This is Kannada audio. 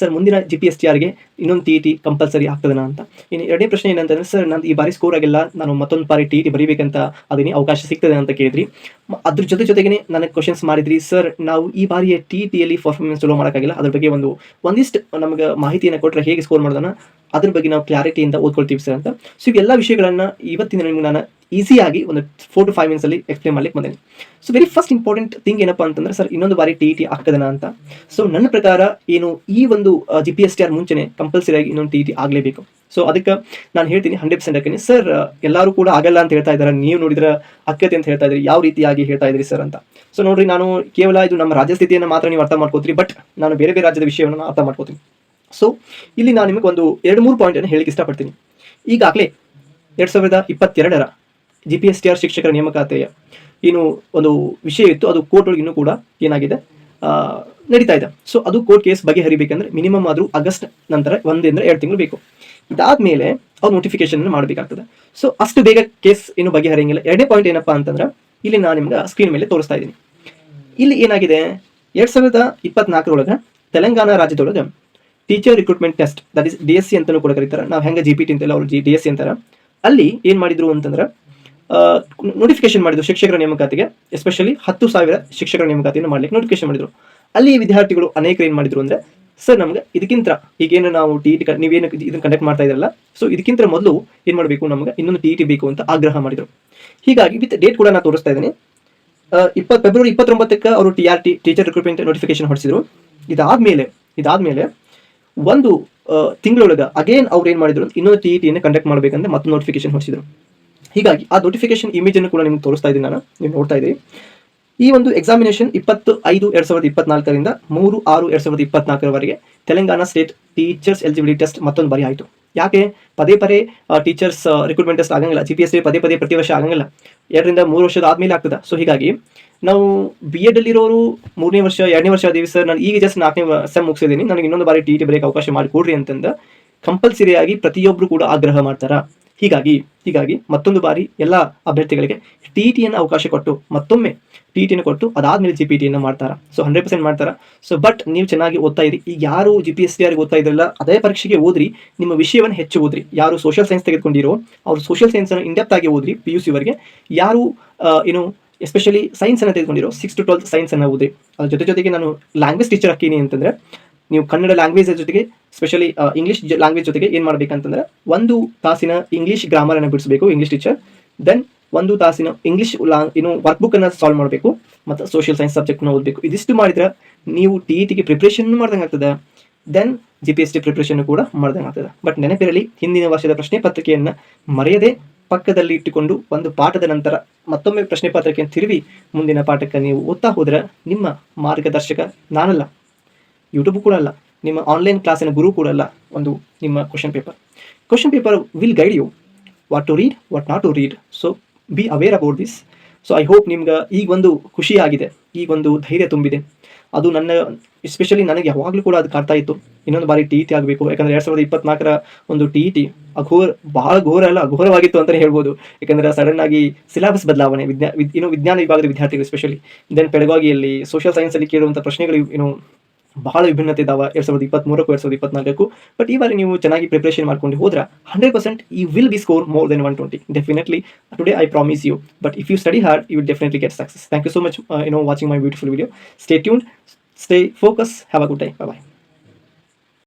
ಸರ್, ಮುಂದಿನ ಜಿ ಪಿ ಎಸ್ ಟಿ ಆರ್ಗೆ ಇನ್ನೊಂದು ಟಿ ಟಿ ಕಂಪಲ್ಸರಿ ಆಗ್ತದನ ಅಂತ. ಇನ್ನು ಎರಡನೇ ಪ್ರಶ್ನೆ ಏನಂತಂದ್ರೆ, ಸರ್ ನಾನು ಈ ಬಾರಿ ಸ್ಕೋರ್ ಆಗಿಲ್ಲ. ನಾನು ಮತ್ತೊಂದು ಬಾರಿ ಟಿ ಟಿ ಬರೀಬೇಕಂತ ಅದೀನಿ. ಅವಕಾಶ ಸಿಗ್ತದೆ ಅಂತ ಕೇಳಿದ್ರಿ. ಅದ್ರ ಜೊತೆ ಜೊತೆಗೆ ನನಗೆ ಕ್ವಶನ್ಸ್ ಮಾಡಿದ್ರಿ. ಸರ್, ನಾವು ಈ ಬಾರಿಯ ಟಿ ಟಿಯಲ್ಲಿ ಪರ್ಫಾರ್ಮೆನ್ಸ್ ಚಲೋ ಮಾಡೋಕ್ಕಾಗಿಲ್ಲ. ಅದ್ರ ಬಗ್ಗೆ ಒಂದು, ಒಂದಿಷ್ಟು ನಮಗೆ ಮಾಹಿತಿಯನ್ನು ಕೊಟ್ಟರೆ ಹೇಗೆ ಸ್ಕೋರ್ ಮಾಡೋದನ್ನ ಅದ್ರ ಬಗ್ಗೆ ನಾವು ಕ್ಲಾರಿಟಿಯಿಂದ ಓದ್ಕೊಳ್ತೀವಿ ಸರ್ ಅಂತ. ಸೊ ಇವೆಲ್ಲ ವಿಷಯಗಳನ್ನ ಇವತ್ತಿನ ನಿಮ್ಗೆ ನಾನು ಈಸಿಯಾಗಿ ಒಂದು ಫೋರ್ ಟು ಫೈವ್ ಮಿನಿಟ್ಸಲ್ಲಿ ಎಕ್ಸ್ಪ್ಲೇನ್ ಮಾಡ್ಲಿಕ್ಕೆ ಬಂದೇನೆ. So very first important thing ಏನಪ್ಪ ಅಂತಂದ್ರೆ ಸರ್ ಇನ್ನೊಂದು ಬಾರಿ ಟಿ ಟಿ ಆಗ್ತದನ ಅಂತ. ಸೊ ನನ್ನ ಪ್ರಕಾರ ಏನು ಈ ಒಂದು G P S T R ಮುಂಚೆನೆ ಕಂಪಲ್ಸರಿ ಆಗಿ ಇನ್ನೊಂದು ಟಿ ಟಿ ಆಗಲೇಬೇಕು. ಸೊ ಅದಕ್ಕೆ ನಾನು ಹೇಳ್ತೀನಿ ಹಂಡ್ರೆಡ್ ಪರ್ಸೆಂಟ್ ಹಾಕಿನಿ ಸರ್ ಎಲ್ಲರೂ ಕೂಡ ಆಗಲ್ಲ ಅಂತ ಹೇಳ್ತಾ ಇದ್ದಾರೆ ನೀವು ನೋಡಿದ್ರೆ ಅಕ್ಕತೆ ಅಂತ ಹೇಳ್ತಾ ಇದ್ರಿ. ಯಾವ ರೀತಿಯಾಗಿ ಹೇಳ್ತಾ ಇದ್ರಿ ಸರ್ ಅಂತ. ಸೊ ನೋಡ್ರಿ, ನಾನು ಕೇವಲ ಇದು ನಮ್ಮ ರಾಜ್ಯ ಸ್ಥಿತಿಯನ್ನು ಮಾತ್ರ ನೀವು ಅರ್ಥ ಮಾಡ್ಕೋತೀರಿ. ಬಟ್ ನಾನು ಬೇರೆ ಬೇರೆ ರಾಜ್ಯದ ವಿಷಯವನ್ನು ನಾನು ಅರ್ಥ ಮಾಡ್ಕೋತೀನಿ. ಸೊ ಇಲ್ಲಿ ನಾನು ನಿಮಗೆ ಒಂದು ಎರಡು ಮೂರು ಪಾಯಿಂಟನ್ನು ಹೇಳಿಕ್ಕೆ ಇಷ್ಟಪಡ್ತೀನಿ. ಈಗಾಗಲೇ ಎರಡು ಸಾವಿರದ ಇಪ್ಪತ್ತೆರಡರ G P S T R ಶಿಕ್ಷಕರ ನೇಮಕಾತೆಯ ಏನು ಒಂದು ವಿಷಯ ಇತ್ತು, ಅದು ಕೋರ್ಟ್ ಒಳಗೆ ಇನ್ನೂ ಕೂಡ ಏನಾಗಿದೆ ನಡೀತಾ ಇದೆ. ಸೊ ಅದು ಕೋರ್ಟ್ ಕೇಸ್ ಬಗೆಹರಿಬೇಕಂದ್ರೆ ಮಿನಿಮಮ್ ಆದರೂ ಆಗಸ್ಟ್ ನಂತರ ಒಂದಿಂದ ಎರಡು ತಿಂಗಳು ಬೇಕು. ಇದಾದ್ಮೇಲೆ ಅವ್ರು ನೋಟಿಫಿಕೇಶನ್ ಮಾಡಬೇಕಾಗ್ತದೆ. ಸೊ ಅಷ್ಟು ಬೇಗ ಕೇಸ್ ಏನು ಬಗೆಹರಿಯಂಗಿಲ್ಲ. ಎರಡನೇ ಪಾಯಿಂಟ್ ಏನಪ್ಪಾ ಅಂತಂದ್ರೆ, ಇಲ್ಲಿ ನಾನು ನಿಮ್ಗೆ ಸ್ಕ್ರೀನ್ ಮೇಲೆ ತೋರಿಸ್ತಾ ಇದ್ದೀನಿ. ಇಲ್ಲಿ ಏನಾಗಿದೆ, ಎರಡ್ ಸಾವಿರದ ಇಪ್ಪತ್ನಾಲ್ಕರೊಳಗೆ Telangana ರಾಜ್ಯದೊಳಗೆ teacher recruitment test that is D S C ಅಂತಲೂ ಕೂಡ ಕರೀತಾರೆ. ನಾವು ಹೆಂಗೆ ಜಿ ಪಿ ಟಿ ಅಂತೆಲ್ಲ ಅವರು ಜಿ ಡಿ ಎಸ್ ಸಿ ಅಂತಾರೆ. ಅಲ್ಲಿ ಏನು ಮಾಡಿದ್ರು ಅಂತಂದ್ರೆ ನೋಟಿಫಿಕೇಶನ್ ಮಾಡಿದ್ರು ಶಿಕ್ಷಕರ ನೇಮಕಾತಿಗೆ ಎಸ್ಪೆಷಲಿ ಹತ್ತು ಸಾವಿರ ಶಿಕ್ಷಕರ ನೇಮಕಾತಿಯನ್ನು ಮಾಡ್ಲಿಕ್ಕೆ ನೋಟಿಫಿಕೇಶನ್ ಮಾಡಿದ್ರು. ಅಲ್ಲಿ ವಿದ್ಯಾರ್ಥಿಗಳು ಅನೇಕರು ಏನು ಮಾಡಿದ್ರು ಅಂದ್ರೆ, ಸರ್, ನಮ್ಗೆ ಇದಕ್ಕಿಂತ ಈಗೇನು ನಾವು ಟಿ ಟಿ ನೀವೇನು ಇದನ್ನು ಕಂಡಕ್ಟ್ ಮಾಡ್ತಾ ಇದ್ರಲ್ಲ ಸೊ ಇದಕ್ಕಿಂತ ಮೊದಲು ಏನು ಮಾಡಬೇಕು, ನಮ್ಗೆ ಇನ್ನೊಂದು ಟಿ ಟಿ ಬೇಕು ಅಂತ ಆಗ್ರಹ ಮಾಡಿದರು. ಹೀಗಾಗಿ ವಿತ್ ಡೇಟ್ ಕೂಡ ನಾನು ತೋರಿಸ್ತಾ ಇದ್ದೀನಿ. ಇಪ್ಪತ್ತು ಫೆಬ್ರವರಿ ಇಪ್ಪತ್ತೊಂಬತ್ತಕ್ಕೆ ಅವರು T R T teacher recruitment notification ಹೊರಡಿಸಿದ್ರು ಇದಾದ್ಮೇಲೆ ಇದಾದ್ಮೇಲೆ ಒಂದು ತಿಂಗಳೊಳಗೆ ಅಗೇನ್ ಅವ್ರು ಏನು ಮಾಡಿದ್ರು ಇನ್ನೊಂದು ಟಿ ಟಿಯನ್ನು ಕಂಡಕ್ಟ್ ಮಾಡಬೇಕಂದ್ರೆ ಮತ್ತೆ ನೋಟಿಫಿಕೇಶನ್ ಹೊರಿಸಿದ್ರು ಹೀಗಾಗಿ ಆ ನೋಟಿಫಿಕೇಶನ್ ಇಮೇಜ್ ಅನ್ನು ಕೂಡ ನಿಮ್ಗೆ ತೋರಿಸ್ತಾ ಇದ್ದೀನಿ ನಾನು, ನೀವು ನೋಡ್ತಾ ಇದ್ದೀವಿ ಈ ಒಂದು ಎಕ್ಸಾಮಿನೇಷನ್ ಇಪ್ಪತ್ತು ಐದು ಎರಡ್ ಸಾವಿರದ ಇಪ್ಪತ್ನಾಲ್ಕರಿಂದ ಮೂರು, ಆರು, ಎರಡ್ ಸಾವಿರದ ಇಪ್ಪತ್ನಾಲ್ಕರವರೆಗೆ Telangana state teachers eligibility test ಮತ್ತೊಂದು ಬಾರಿ ಆಯಿತು. ಯಾಕೆ? ಪದೇ ಪದೇ ಟೀಚರ್ಸ್ ರಿಕ್ರೂಟ್ಮೆಂಟ್ ಆಗಂಗಿಲ್ಲ ಜಿ ಪಿ ಎಸ್ ಪದೇ ಪದೇ ಪ್ರತಿ ವರ್ಷ ಆಗಂಗಿಲ್ಲ. ಎರಡರಿಂದ ಮೂರು ವರ್ಷದ ಆದ್ಮೇಲೆ ಆಗ್ತದೆ. ಸೊ ಹೀಗಾಗಿ ನಾವು ಬಿ ಎಡ್ ಅಲ್ಲಿರೋರು ಮೂರನೇ ವರ್ಷ, ಎರಡನೇ ವರ್ಷ ಅದೀವಿ ಸರ್ ನಾನು ಈಗ ಜಸ್ಟ್ ನಾಲ್ಕನೇ ಸೆಮ್ ಮುಗಿಸಿದ್ದೀನಿ ನನಗೆ ಇನ್ನೊಂದು ಬಾರಿ ಟಿ ಟಿ ಬರೆಯಕ್ಕೆ ಅವಕಾಶ ಮಾಡಿ ಕೊಡ್ರಿ ಅಂತಂದು ಕಂಪಲ್ಸರಿಯಾಗಿ ಪ್ರತಿಯೊಬ್ಬರು ಕೂಡ ಆಗ್ರಹ ಮಾಡ್ತಾರ. ಹೀಗಾಗಿ ಹೀಗಾಗಿ ಮತ್ತೊಂದು ಬಾರಿ ಎಲ್ಲ ಅಭ್ಯರ್ಥಿಗಳಿಗೆ ಟಿ ಟಿಯನ್ನು ಅವಕಾಶ ಕೊಟ್ಟು ಮತ್ತೊಮ್ಮೆ ಟಿ ಟಿಯನ್ನು ಕೊಟ್ಟು ಅದಾದಮೇಲೆ ಜಿ ಪಿ ಟಿಯನ್ನು ಮಾಡ್ತಾರೆ? ಸೊ ಹಂಡ್ರೆಡ್ ಪರ್ಸೆಂಟ್ ಮಾಡ್ತಾರೆ? ಸೊ ಬಟ್ ನೀವು ಚೆನ್ನಾಗಿ ಓದ್ತಾ ಇರಿ. ಈಗ ಯಾರು ಜಿ ಪಿ ಎಸ್ ಸಿ ಆರ್ಗೆ ಓದ್ತಾ ಇದ್ರಲ್ಲ, ಅದೇ ಪರೀಕ್ಷೆಗೆ ಓದ್ರಿ. ನಿಮ್ಮ ವಿಷಯವನ್ನು ಹೆಚ್ಚು ಓದ್ರಿ. ಯಾರು ಸೋಷಿಯಲ್ ಸೈನ್ಸ್ ತೆಗೆದುಕೊಂಡಿರೋ, ಅವರು ಸೋಷಿಯಲ್ ಸೈನ್ಸ್ ಅನ್ನು ಇಂಡೆಪ್ತ್ ಆಗಿ ಓದ್ರಿ ಪಿ ಯು ಸಿವರೆಗೆ ಯಾರು ಏನು ಎಸ್ಪೆಷಲಿ ಸೈನ್ಸ್ ಅನ್ನು ತೆಗೆದುಕೊಂಡಿರೋ ಸಿಕ್ಸ್ ಟು ಟ್ವೆಲ್ತ್ ಸೈನ್ಸ್ ಅನ್ನು ಓದಿ ಅದ್ರ ಜೊತೆ ಜೊತೆಗೆ ನಾನು ಲ್ಯಾಂಗ್ವೇಜ್ ಟೀಚರ್ ಹಾಕೀನಿ ಅಂತಂದ್ರೆ ನೀವು ಕನ್ನಡ ಲ್ಯಾಂಗ್ವೇಜ್ ಜೊತೆಗೆ ಸ್ಪೆಷಲಿ ಇಂಗ್ಲೀಷ್ ಲ್ಯಾಂಗ್ವೇಜ್ ಜೊತೆಗೆ ಏನು ಮಾಡಬೇಕಂತಂದ್ರೆ, ಒಂದು ತಾಸಿನ ಇಂಗ್ಲೀಷ್ ಗ್ರಾಮರ್ ಅನ್ನು ಬಿಡಿಸಬೇಕು ಇಂಗ್ಲೀಷ್ ಟೀಚರ್ ದೆನ್ ಒಂದು ತಾಸಿನ ಇಂಗ್ಲೀಷ್ ಏನು ವರ್ಕ್ ಬುಕ್ ಅನ್ನ ಸಾಲ್ವ್ ಮಾಡಬೇಕು, ಮತ್ತು ಸೋಷಿಯಲ್ ಸೈನ್ಸ್ ಸಬ್ಜೆಕ್ಟ್ನ ಓದಬೇಕು. ಇದಿಷ್ಟು ಮಾಡಿದ್ರೆ ನೀವು ಟಿ ಇ ಟಿಗೆ ಪ್ರಿಪ್ರೇಷನ್ ಮಾಡ್ದಂಗೆ ಆಗ್ತದೆ. Then G P S T preparation ಕೂಡ ಮಾಡ್ದಂಗೆ ಆಗ್ತದೆ. ಬಟ್ ನೆನಪಿರಲಿ, ಹಿಂದಿನ ವರ್ಷದ ಪ್ರಶ್ನೆ ಪತ್ರಿಕೆಯನ್ನು ಮರೆಯದೆ ಪಕ್ಕದಲ್ಲಿ ಇಟ್ಟುಕೊಂಡು ಒಂದು ಪಾಠದ ನಂತರ ಮತ್ತೊಮ್ಮೆ ಪ್ರಶ್ನೆ ಪತ್ರಿಕೆಯನ್ನು ತಿರುವಿ ಮುಂದಿನ ಪಾಠಕ್ಕೆ ನೀವು ಓದ್ತಾ ಹೋದ್ರೆ ನಿಮ್ಮ ಮಾರ್ಗದರ್ಶಕ ನಾನಲ್ಲ. ಯೂಟ್ಯೂಬ್ ಕೂಡ ಅಲ್ಲ, ನಿಮ್ಮ ಆನ್ಲೈನ್ ಕ್ಲಾಸಿನ ಗುರು ಕೂಡ ಅಲ್ಲ ಒಂದು ನಿಮ್ಮ question paper question paper will guide you what to read what not to read so be aware about this so I hope ನಿಮ್ಗೆ ಈಗ ಒಂದು ಖುಷಿ ಆಗಿದೆ, ಈಗ ಒಂದು ಧೈರ್ಯ ತುಂಬಿದೆ. ಅದು ನನ್ನ ಎಸ್ಪೆಷಲಿ ನನಗೆ ಯಾವಾಗಲೂ ಕೂಡ ಅದು ಕಾಡ್ತಾ ಇತ್ತು. ಇನ್ನೊಂದು ಬಾರಿ ಟಿ ಇ ಟಿ ಆಗಬೇಕು, ಯಾಕಂದರೆ ಎರಡು ಸಾವಿರದ ಇಪ್ಪತ್ನಾಲ್ಕರ ಒಂದು ಟಿ ಇ ಟಿ ಅಘೋರ್, ಬಹಳ ಘೋರ ಅಲ್ಲ, ಅಘೋರವಾಗಿತ್ತು ಅಂತಲೇ ಹೇಳ್ಬೋದು. ಯಾಕಂದರೆ ಸಡನ್ ಆಗಿ ಸಿಲೆಬಸ್ ಬದಲಾವಣೆ ವಿಜ್ಞಾ ವಿಜ್ಞಾನ ವಿಭಾಗದ ವಿದ್ಯಾರ್ಥಿಗಳು ಎಸ್ಪೆಷಲಿ ದೆನ್ ಪೆಡಗಾಗಿಯಲ್ಲಿ ಸೋಷಿಯಲ್ ಸೈನ್ಸಲ್ಲಿ ಕೇಳುವಂಥ ಪ್ರಶ್ನೆಗಳು ಏನು ಬಹಳ ವಿಭಿನ್ನತೆ ಇದಾವೆ ಎರಡ್ ಸಾವಿರದ ಇಪ್ಪತ್ಮೂರಕ್ಕೂ ಎರಡ್ ಸಾವಿರದ ಇಪ್ಪತ್ನಾಲ್ಕಕ್ಕೂ. ಬಟ್ ಈ ಬಾರಿ ನೀವು ಚೆನ್ನಾಗಿ ಪ್ರಿಪರೇಷನ್ ಮಾಡ್ಕೊಂಡು ಹೋದ್ರೆ ಹಂಡ್ರೆಡ್ ಪರ್ಸೆಂಟ್ ಈ will be score more than one twenty definitely today I promise you but if you study hard you will definitely get success thank you so much you know watching my beautiful video stay tune stay focus have a good day bye